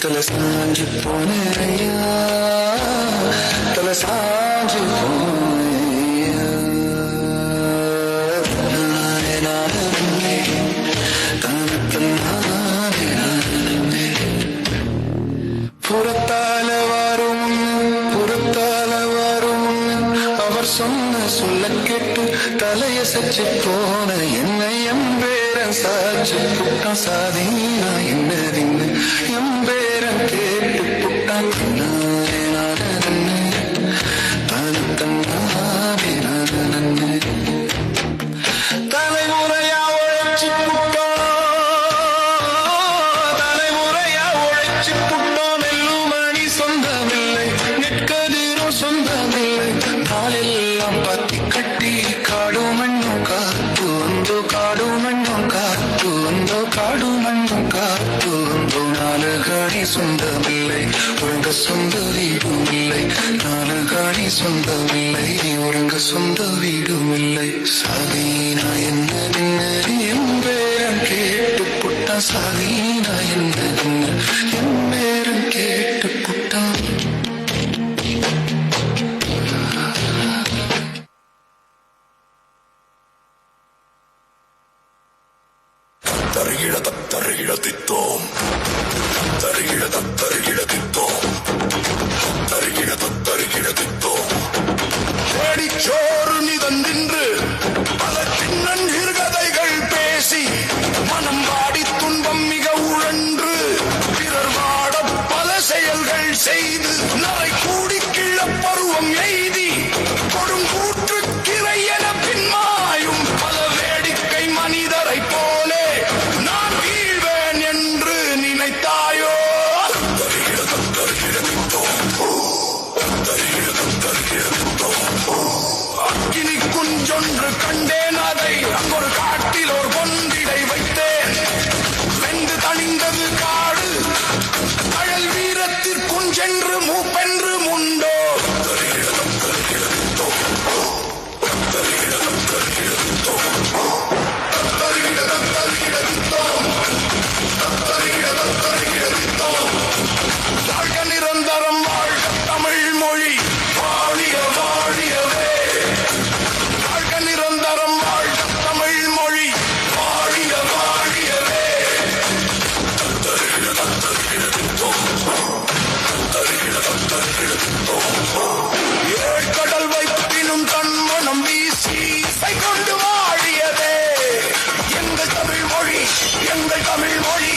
தலை சாஞ்சு போனேயா தலை சாஞ்சு போன சொன்ன சொல்ல கேட்டு தலைய சச்சு போன என்னை எம்பேரன் சாச்சு. புட்டான் சாதீனா என்னதின்னு எம்பேரன் கேட்டு புட்டான் காத்து வந்தோ காடு மண்ணும் காத்து வந்தோ காடு மண்ணும் காத்து வந்தோ நாலு காணி சொந்தமில்லை ஒழுங்க சொந்த வீடும் இல்லை நாலு காணி சொந்தமில்லை ஒழுங்க சொந்த வீடும் இல்லை சாதீனா என்ன என் பேரன் கேட்டு புட்டான் சாதி. Tom. ஒன்று கண்டேன் அதை அங்கொரு காட்டில் ஒரு பொந்திடை வைத்தேன். வென்று தணிந்தது காடு. அழல் வீரத்திற்கும் சென்று மூப்பெண் Tommy Morty.